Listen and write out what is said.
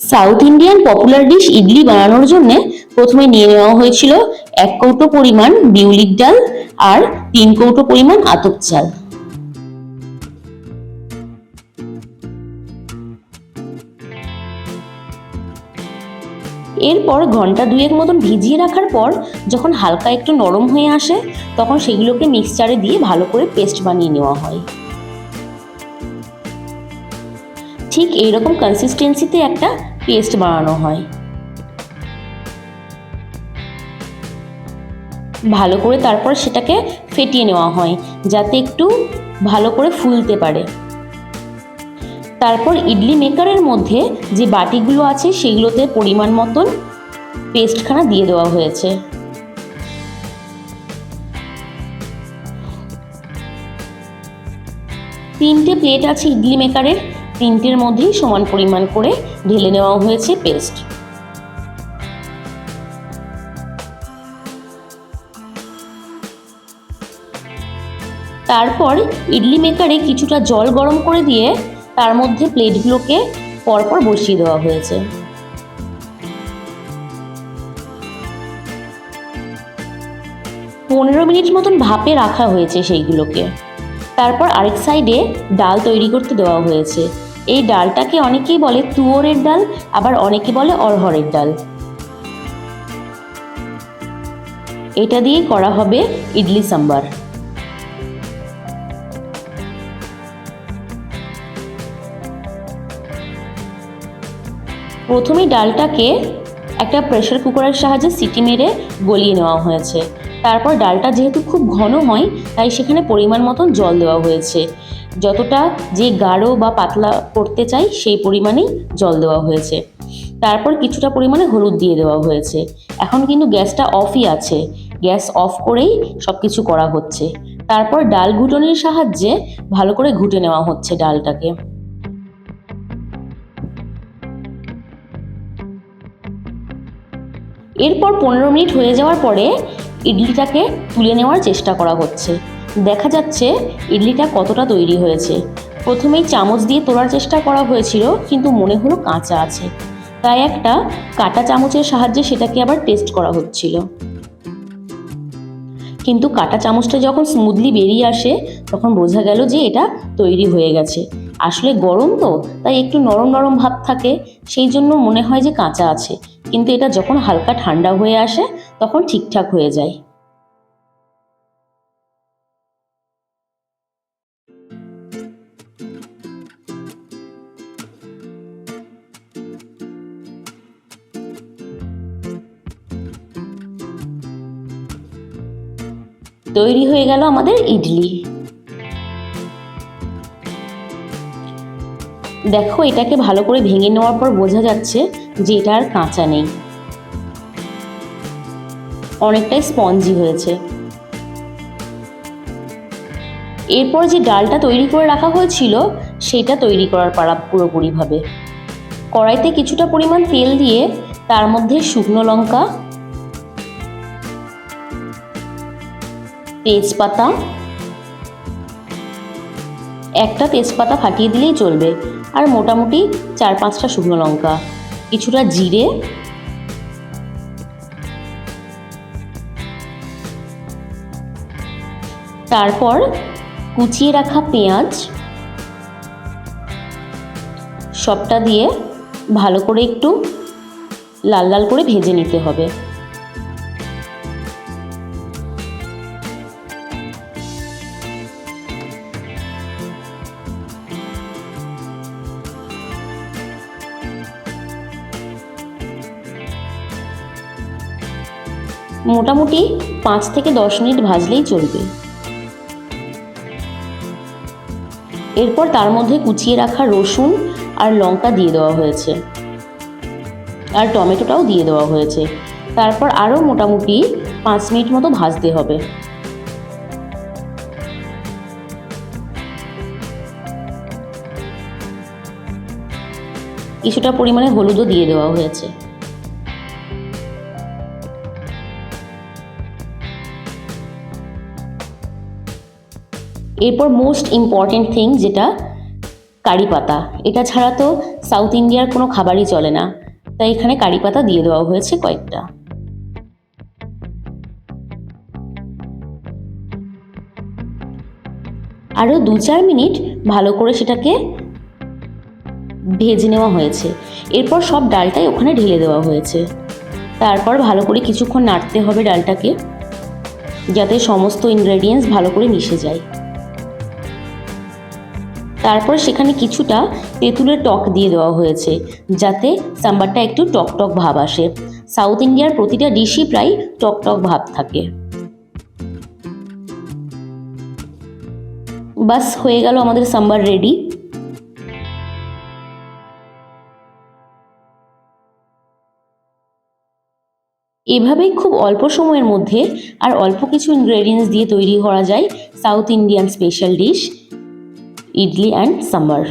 South Indian popular dish idli বানানোর জন্য প্রথমে নিয়ে নেওয়া হয়েছিল এক কৌটো পরিমাণ বিউলির ডাল আর তিন কৌটো পরিমাণ আতপ চাল। এরপর ঘণ্টা দুয়েক মতন ভিজিয়ে রাখার পর যখন হালকা একটু নরম হয়ে আসে, তখন সেগুলোকে মিক্সচারে দিয়ে ভালো করে পেস্ট বানিয়ে নেওয়া হয়। ঠিক এইরকম কনসিস্টেন্সিতে একটা পেস্ট বানানো হয়। ভালো করে তারপর সেটাকে ফেটিয়ে নেওয়া হয়, যাতে একটু ভালো করে ফুলতে পারে। তারপর ইডলি মেকারের মধ্যে যে বাটিগুলো আছে সেগুলোতে পরিমাণ মতন পেস্টখানা দিয়ে দেওয়া হয়েছে। তিনটে প্লেট আছে ইডলি মেকারের তিনটের মধ্যেই সমান পরিমাণ করে ঢেলে নেওয়া হয়েছে পেস্ট। তারপর ইডলি মেকারে কিছুটা জল গরম করে দিয়ে তার মধ্যে প্লেটগুলোকে পরপর বসিয়ে দেওয়া হয়েছে। পনেরো মিনিট মতন ভাপে রাখা হয়েছে সেইগুলোকে। তারপর আরেক সাইডে ডাল তৈরি করতে দেওয়া হয়েছে। এই ডালটাকে অনেকেই বলে তুয়োরের ডাল, আবার অনেকে বলে অরহরের ডাল। এটা দিয়ে করা হবে ইডলি সাম্বার। প্রথমে ডালটাকে একটা প্রেশার কুকারের সাহায্যে সিটি মেরে গলিয়ে নেওয়া হয়েছে। তারপর ডালটা যেহেতু খুব ঘন হয় তাই সেখানে পরিমাণ মতন জল দেওয়া হয়েছে। যতটা যে গাঢ় বা পাতলা করতে চাই, সেই পরিমাণেই জল দেওয়া হয়েছে। তারপর কিছুটা পরিমাণে হলুদ দিয়ে দেওয়া হয়েছে। এখন কিন্তু গ্যাসটা অফই আছে। গ্যাস অফ করেই সব কিছু করা হচ্ছে। তারপর ডাল ঘুটনির সাহায্যে ভালো করে ঘুটে নেওয়া হচ্ছে ডালটাকে। এরপর পনেরো মিনিট হয়ে যাওয়ার পরে ইডলিটাকে তুলে নেওয়ার চেষ্টা করা হচ্ছে। দেখা যাচ্ছে ইডলিটা কতটা তৈরি হয়েছে। প্রথমেই চামচ দিয়ে তোলার চেষ্টা করা হয়েছিল, কিন্তু মনে হলো কাঁচা আছে। তাই একটা কাটা চামচের সাহায্যে সেটাকে আবার টেস্ট করা হচ্ছিল। কিন্তু কাটা চামচটা যখন স্মুথলি বেরিয়ে আসে, তখন বোঝা গেল যে এটা তৈরি হয়ে গেছে। আসলে গরম তো, তাই একটু নরম নরম ভাব থাকে। সেই জন্য মনে হয় যে কাঁচা আছে। কিন্তু এটা যখন হালকা ঠান্ডা হয়ে আসে, তখন ঠিকঠাক হয়ে যায়। তৈরি হয়ে গেল আমাদের ইডলি। দেখো, এটাকে ভালো করে ভেঙে নেওয়ার পর বোঝা যাচ্ছে যে এটা আর কাঁচা নেই। অনেকটাই স্পঞ্জি হয়েছে। এরপর যে ডালটা তৈরি করে রাখা হয়েছিল, সেটা তৈরি করার পাড়া পুরোপুরিভাবে। কড়াইতে কিছুটা পরিমাণ তেল দিয়ে তার মধ্যে শুকনো লঙ্কা, তেজপাতা, একটা তেজপাতা ফাটিয়ে দিলেই চলবে, আর মোটামুটি চার পাঁচটা শুকনো লঙ্কা। কিছুটা জিরে। তারপর কুচিয়ে রাখা পেঁয়াজ। সবটা দিয়ে ভালো করে একটু লাল লাল করে ভেজে নিতে হবে। মোটামুটি পাঁচ থেকে দশ মিনিট ভাজলেই চলবে। এরপর তার মধ্যে কুচিয়ে রাখা রসুন আর লঙ্কা দিয়ে দেওয়া হয়েছে। আর টমেটোটাও দিয়ে দেওয়া হয়েছে। তারপর আরও মোটামুটি পাঁচ মিনিট মতো ভাজতে হবে। কিছুটা পরিমাণে হলুদও দিয়ে দেওয়া হয়েছে। এরপর মোস্ট ইম্পর্টেন্ট থিং যেটা, কারি পাতা। এটা ছাড়া তো সাউথ ইন্ডিয়ার কোনো খাবারই চলে না। তাই এখানে কারি পাতা দিয়ে দেওয়া হয়েছে কয়েকটা। আরও দু চার মিনিট ভালো করে সেটাকে ভেজে নেওয়া হয়েছে। এরপর সব ডালটাই ওখানে ঢেলে দেওয়া হয়েছে। তারপর ভালো করে কিছুক্ষণ নাড়তে হবে ডালটাকে, যাতে সমস্ত ইনগ্রেডিয়েন্টস ভালো করে মিশে যায়। তারপর সেখানে কিছুটা তেঁতুলের টক দিয়ে দেওয়া হয়েছে, যাতে সাম্বারটা একটু টক টক ভাব আসে। সাউথ ইন্ডিয়ার প্রতিটা ডিশই প্রায় টক টক ভাব থাকে। বাস, হয়ে গেল আমাদের সাম্বার রেডি। এভাবেই খুব অল্প সময়ের মধ্যে আর অল্প কিছু ইনগ্রেডিয়েন্টস দিয়ে তৈরি করা যায় South Indian special dish idli and sambar